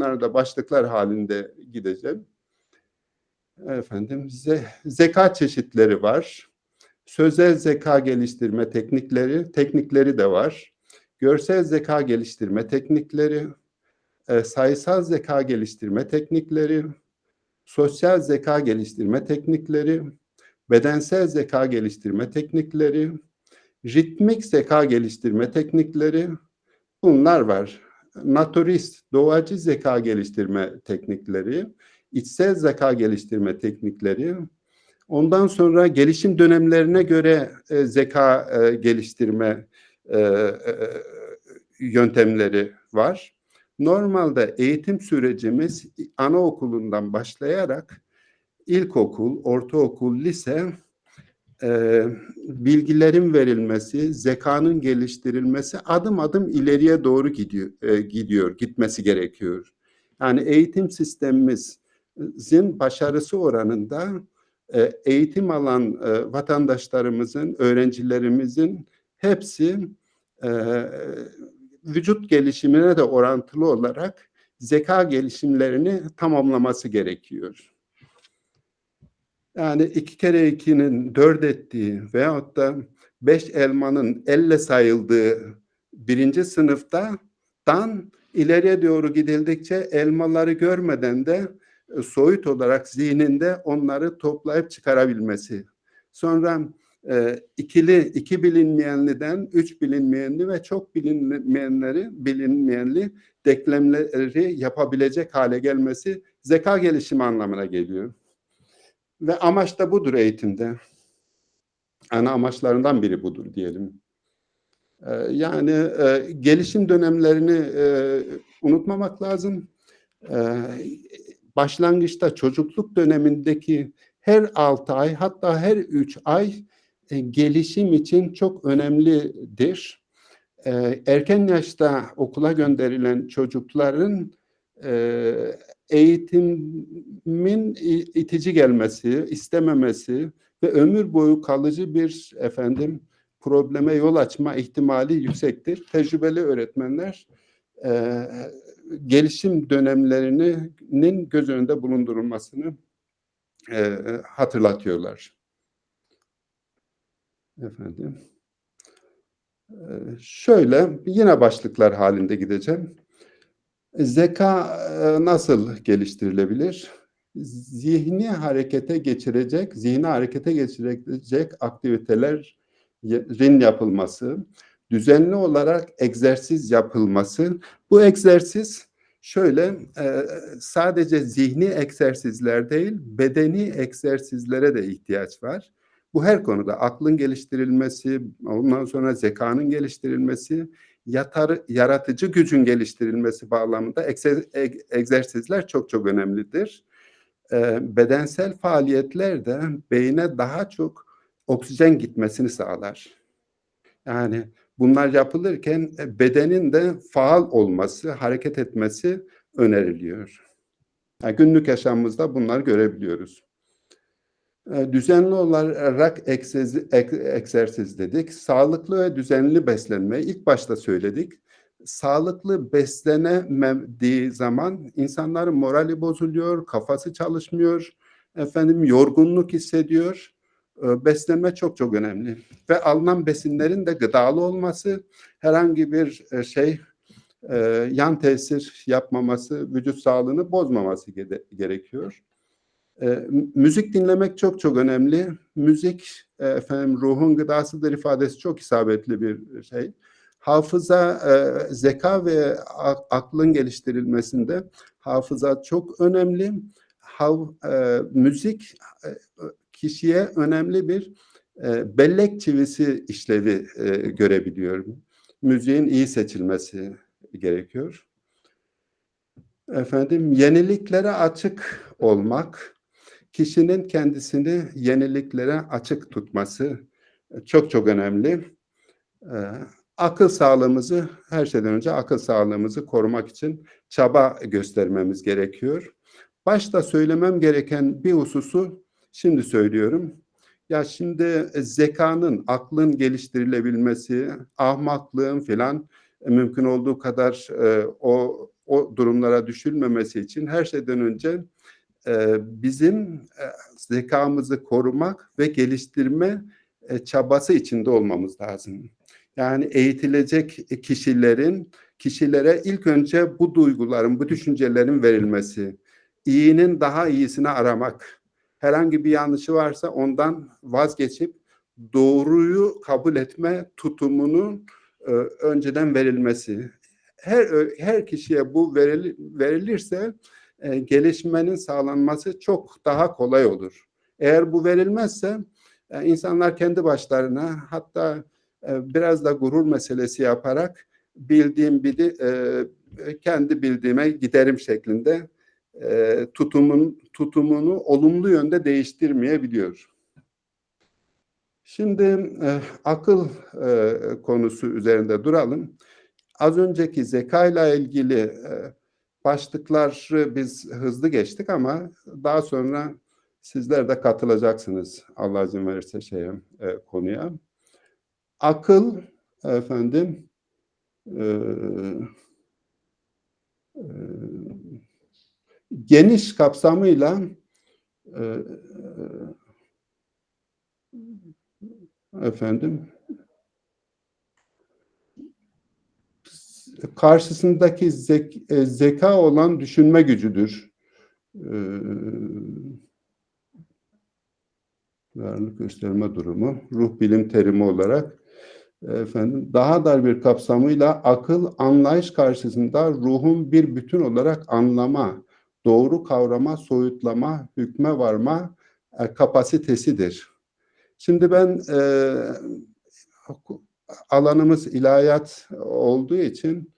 Bunları da başlıklar halinde gideceğim. Efendim ze, zeka çeşitleri var. Sözel zeka geliştirme teknikleri, teknikleri de var. Görsel zeka geliştirme teknikleri, e, sayısal zeka geliştirme teknikleri, sosyal zeka geliştirme teknikleri, bedensel zeka geliştirme teknikleri, ritmik zeka geliştirme teknikleri bunlar var. Naturist, doğacı zeka geliştirme teknikleri, içsel zeka geliştirme teknikleri, ondan sonra gelişim dönemlerine göre e, zeka e, geliştirme e, e, yöntemleri var. Normalde eğitim sürecimiz anaokulundan başlayarak ilkokul, ortaokul, lise e, bilgilerin verilmesi, zekanın geliştirilmesi adım adım ileriye doğru gidiyor, e, gidiyor, gitmesi gerekiyor. Yani eğitim sistemimizin başarısı oranında e, eğitim alan e, vatandaşlarımızın, öğrencilerimizin hepsi e, vücut gelişimine de orantılı olarak zeka gelişimlerini tamamlaması gerekiyor. Yani iki kere ikinin dört ettiği veyahut da beş elmanın elle sayıldığı birinci sınıfta dan ileriye doğru gidildikçe elmaları görmeden de e, soyut olarak zihninde onları toplayıp çıkarabilmesi. Sonra e, ikili, iki bilinmeyenliden üç bilinmeyenli ve çok bilinmeyenleri, bilinmeyenli denklemleri yapabilecek hale gelmesi zeka gelişimi anlamına geliyor. Ve amaç da budur eğitimde. Ana amaçlarından biri budur diyelim. Ee, yani e, gelişim dönemlerini e, unutmamak lazım. Ee, başlangıçta çocukluk dönemindeki her 6 ay hatta her 3 ay e, gelişim için çok önemlidir. Ee, erken yaşta okula gönderilen çocukların eğitimin itici gelmesi, istememesi ve ömür boyu kalıcı bir efendim probleme yol açma ihtimali yüksektir. Tecrübeli öğretmenler e, gelişim dönemlerinin göz önünde bulundurulmasını e, hatırlatıyorlar. Efendim. E, şöyle yine başlıklar halinde gideceğim. Zeka e, nasıl geliştirilebilir? Zihni harekete geçirecek, zihni harekete geçirecek aktivitelerin yapılması, düzenli olarak egzersiz yapılması. Bu egzersiz şöyle e, sadece zihni egzersizler değil, bedeni egzersizlere de ihtiyaç var. Bu her konuda aklın geliştirilmesi, ondan sonra zekanın geliştirilmesi, yatar, yaratıcı gücün geliştirilmesi bağlamında egzersizler çok çok önemlidir. E, bedensel faaliyetler de beyne daha çok oksijen gitmesini sağlar. Yani bunlar yapılırken e, bedenin de faal olması, hareket etmesi öneriliyor. Yani günlük yaşamımızda bunları görebiliyoruz. Ee, düzenli olarak egzersiz dedik. Sağlıklı ve düzenli beslenme ilk başta söyledik. Sağlıklı beslenemediği zaman insanların morali bozuluyor, kafası çalışmıyor, efendim yorgunluk hissediyor. Ee, beslenme çok çok önemli ve alınan besinlerin de gıdalı olması, herhangi bir e, şey e, yan tesir yapmaması, vücut sağlığını bozmaması gerekiyor. E, müzik dinlemek çok çok önemli. Müzik e, efendim ruhun gıdasıdır ifadesi çok isabetli bir şey. Hafıza, e, zeka ve aklın geliştirilmesinde hafıza çok önemli. Hav, e, müzik e, kişiye önemli bir e, bellek çivisi işlevi e, görebiliyor. Müziğin iyi seçilmesi gerekiyor. Efendim yeniliklere açık olmak, kişinin kendisini yeniliklere açık tutması e, çok çok önemli. Ee, akıl sağlığımızı her şeyden önce akıl sağlığımızı korumak için çaba göstermemiz gerekiyor. Başta söylemem gereken bir hususu şimdi söylüyorum. Ya şimdi zekanın, aklın geliştirilebilmesi, ahmaklığın filan e, mümkün olduğu kadar e, o o durumlara düşülmemesi için her şeyden önce bizim e, zekamızı korumak ve geliştirme çabası içinde olmamız lazım. Yani eğitilecek kişilerin kişilere ilk önce bu duyguların, bu düşüncelerin verilmesi, iyinin daha iyisini aramak, herhangi bir yanlışı varsa ondan vazgeçip doğruyu kabul etme tutumunun önceden verilmesi. Her her kişiye bu veril, verilirse e, gelişmenin sağlanması çok daha kolay olur. Eğer bu verilmezse e, insanlar kendi başlarına hatta e, biraz da gurur meselesi yaparak bildiğim bili e, kendi bildiğime giderim şeklinde e, tutumun tutumunu olumlu yönde değiştirmeyebiliyor. Şimdi e, akıl e, konusu üzerinde duralım. Az önceki zeka ile ilgili e, başlıkları biz hızlı geçtik ama daha sonra sizler de katılacaksınız Allah izin verirse şeye e, konuya. Akıl efendim e, e, geniş kapsamıyla e, efendim karşısındaki zek, e, zeka olan düşünme gücüdür. E, varlık gösterme durumu, ruh bilim terimi olarak efendim daha dar bir kapsamıyla akıl anlayış karşısında ruhun bir bütün olarak anlama, doğru kavrama, soyutlama, hükme varma e, kapasitesidir. Şimdi ben e, alanımız ilahiyat olduğu için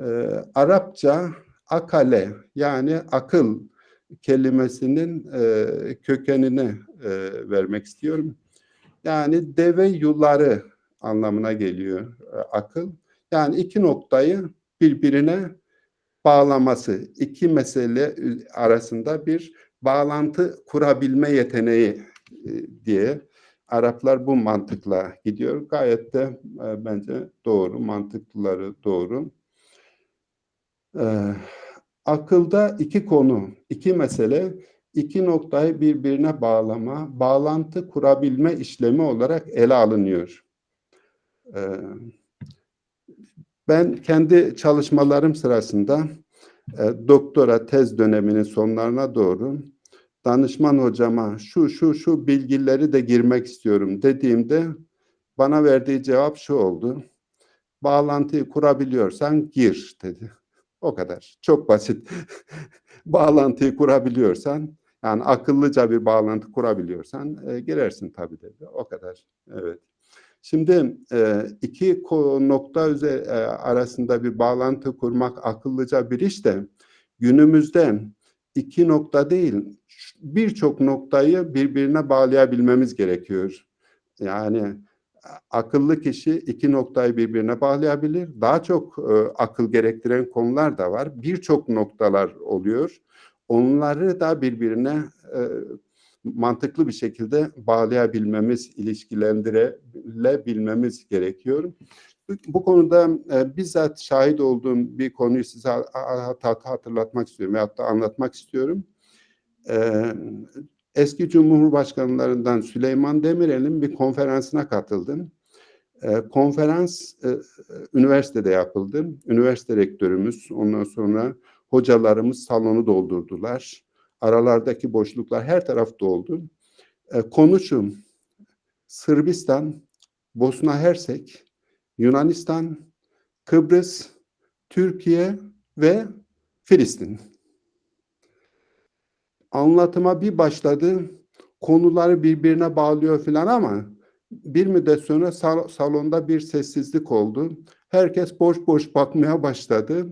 e, Arapça akale yani akıl kelimesinin e, kökenini e, vermek istiyorum. Yani deve yuları anlamına geliyor e, akıl. Yani iki noktayı birbirine bağlaması, iki mesele arasında bir bağlantı kurabilme yeteneği e, diye Araplar bu mantıkla gidiyor. Gayet de e, bence doğru, mantıklıları doğru. E, akılda iki konu, iki mesele, iki noktayı birbirine bağlama, bağlantı kurabilme işlemi olarak ele alınıyor. E, ben kendi çalışmalarım sırasında e, doktora tez döneminin sonlarına doğru danışman hocama şu şu şu bilgileri de girmek istiyorum dediğimde bana verdiği cevap şu oldu. Bağlantıyı kurabiliyorsan gir dedi. O kadar. Çok basit. bağlantıyı kurabiliyorsan yani akıllıca bir bağlantı kurabiliyorsan e, girersin tabii dedi. O kadar. Evet. Şimdi e, iki nokta üzeri, e, arasında bir bağlantı kurmak akıllıca bir iş de günümüzde iki nokta değil birçok noktayı birbirine bağlayabilmemiz gerekiyor. Yani akıllı kişi iki noktayı birbirine bağlayabilir. Daha çok e, akıl gerektiren konular da var. Birçok noktalar oluyor. Onları da birbirine e, mantıklı bir şekilde bağlayabilmemiz, ilişkilendirebilmemiz gerekiyor. Bu konuda e, bizzat şahit olduğum bir konuyu size hatırlatmak istiyorum veyahut da anlatmak istiyorum. E, eski Cumhurbaşkanlarından Süleyman Demirel'in bir konferansına katıldım. E, konferans e, üniversitede yapıldı. Üniversite rektörümüz, ondan sonra hocalarımız salonu doldurdular. Aralardaki boşluklar her taraf doldu. E, konuşum Sırbistan, Bosna Hersek, Yunanistan, Kıbrıs, Türkiye ve Filistin. Anlatıma bir başladı, konuları birbirine bağlıyor filan ama bir müddet sonra sal salonda bir sessizlik oldu. Herkes boş boş bakmaya başladı.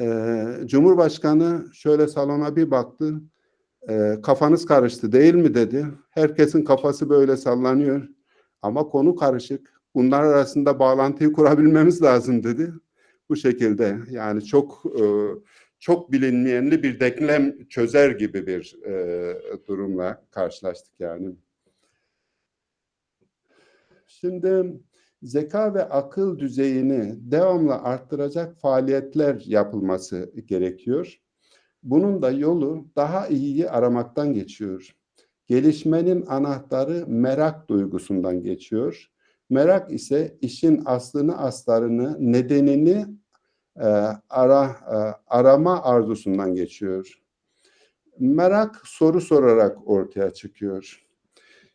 Ee, Cumhurbaşkanı şöyle salona bir baktı. Ee, kafanız karıştı değil mi dedi. Herkesin kafası böyle sallanıyor. Ama konu karışık bunlar arasında bağlantıyı kurabilmemiz lazım dedi. Bu şekilde yani çok e, çok bilinmeyenli bir denklem çözer gibi bir e, durumla karşılaştık yani. Şimdi zeka ve akıl düzeyini devamlı arttıracak faaliyetler yapılması gerekiyor. Bunun da yolu daha iyiyi aramaktan geçiyor. Gelişmenin anahtarı merak duygusundan geçiyor. Merak ise işin aslını, aslarını, nedenini e, ara e, arama arzusundan geçiyor. Merak soru sorarak ortaya çıkıyor.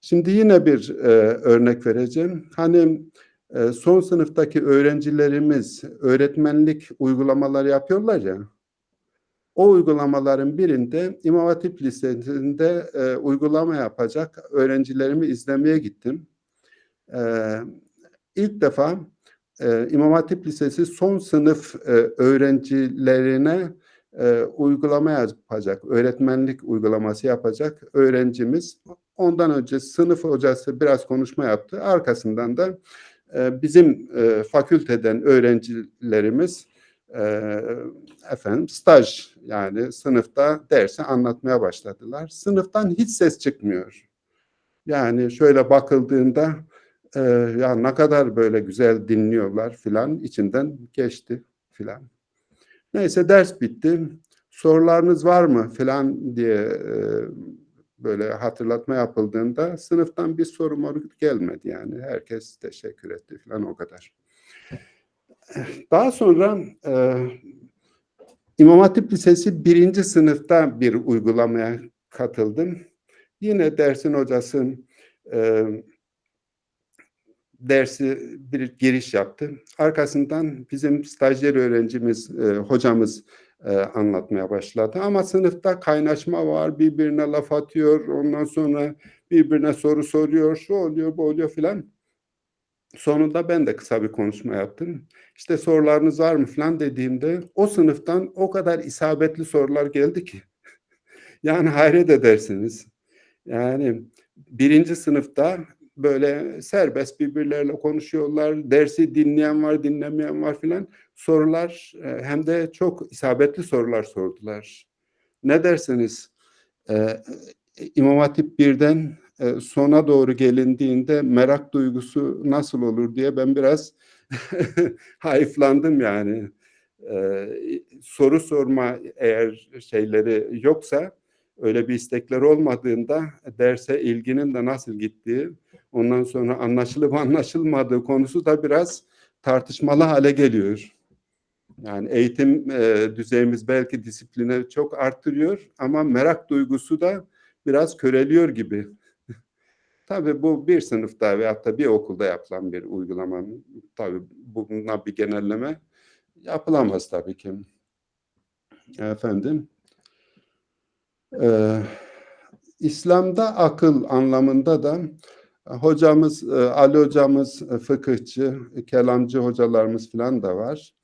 Şimdi yine bir e, örnek vereceğim. Hani e, son sınıftaki öğrencilerimiz öğretmenlik uygulamaları yapıyorlar ya. O uygulamaların birinde İmam Hatip Lisesi'nde e, uygulama yapacak öğrencilerimi izlemeye gittim. E, ilk defa e, İmam Hatip Lisesi son sınıf e, öğrencilerine e, uygulama yapacak, öğretmenlik uygulaması yapacak öğrencimiz. Ondan önce sınıf hocası biraz konuşma yaptı. Arkasından da e, bizim e, fakülteden öğrencilerimiz e, efendim staj yani sınıfta dersi anlatmaya başladılar. Sınıftan hiç ses çıkmıyor. Yani şöyle bakıldığında e, ya ne kadar böyle güzel dinliyorlar filan içinden geçti filan. Neyse ders bitti. Sorularınız var mı filan diye e, böyle hatırlatma yapıldığında sınıftan bir soru moru gelmedi yani. Herkes teşekkür etti filan o kadar. Daha sonra e, İmam Hatip Lisesi birinci sınıfta bir uygulamaya katıldım. Yine dersin hocası e, dersi bir giriş yaptı. Arkasından bizim stajyer öğrencimiz, e, hocamız e, anlatmaya başladı. Ama sınıfta kaynaşma var, birbirine laf atıyor, ondan sonra birbirine soru soruyor, şu oluyor, bu oluyor filan. Sonunda ben de kısa bir konuşma yaptım. İşte sorularınız var mı falan dediğimde o sınıftan o kadar isabetli sorular geldi ki. yani hayret edersiniz. Yani birinci sınıfta böyle serbest birbirleriyle konuşuyorlar. Dersi dinleyen var, dinlemeyen var filan. Sorular e, hem de çok isabetli sorular sordular. Ne dersiniz? Ee, İmam Hatip birden e, sona doğru gelindiğinde merak duygusu nasıl olur diye ben biraz hayıflandım yani. Ee, soru sorma eğer şeyleri yoksa öyle bir istekler olmadığında derse ilginin de nasıl gittiği ondan sonra anlaşılıp anlaşılmadığı konusu da biraz tartışmalı hale geliyor. Yani eğitim e, düzeyimiz belki disipline çok arttırıyor ama merak duygusu da biraz köreliyor gibi. Tabii bu bir sınıfta veyahut da bir okulda yapılan bir uygulama. Tabii buna bir genelleme yapılamaz tabii ki. Efendim. Ee, İslam'da akıl anlamında da hocamız, e, Ali hocamız e, fıkıhçı, kelamcı hocalarımız falan da var.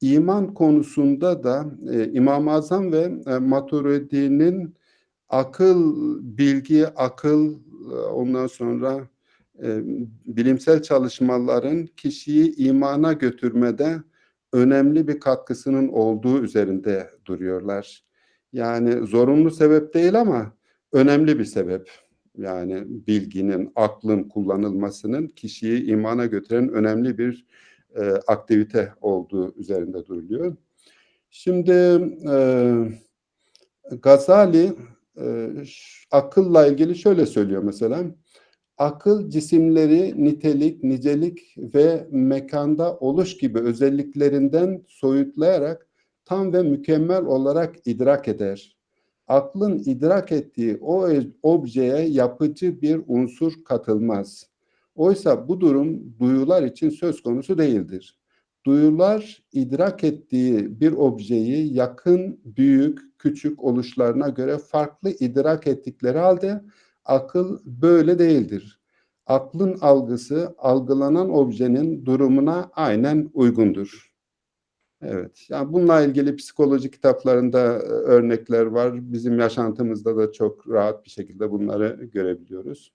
İman konusunda da e, İmam-ı Azam ve Maturidi'nin akıl, bilgi, akıl, ondan sonra e, bilimsel çalışmaların kişiyi imana götürmede önemli bir katkısının olduğu üzerinde duruyorlar. Yani zorunlu sebep değil ama önemli bir sebep. Yani bilginin, aklın kullanılmasının kişiyi imana götüren önemli bir e, aktivite olduğu üzerinde duruluyor. Şimdi e, Gazali e, akılla ilgili şöyle söylüyor mesela. Akıl cisimleri nitelik, nicelik ve mekanda oluş gibi özelliklerinden soyutlayarak tam ve mükemmel olarak idrak eder. Aklın idrak ettiği o objeye yapıcı bir unsur katılmaz. Oysa bu durum duyular için söz konusu değildir. Duyular idrak ettiği bir objeyi yakın, büyük, küçük oluşlarına göre farklı idrak ettikleri halde akıl böyle değildir. Aklın algısı algılanan objenin durumuna aynen uygundur. Evet, yani bununla ilgili psikoloji kitaplarında e, örnekler var. Bizim yaşantımızda da çok rahat bir şekilde bunları görebiliyoruz.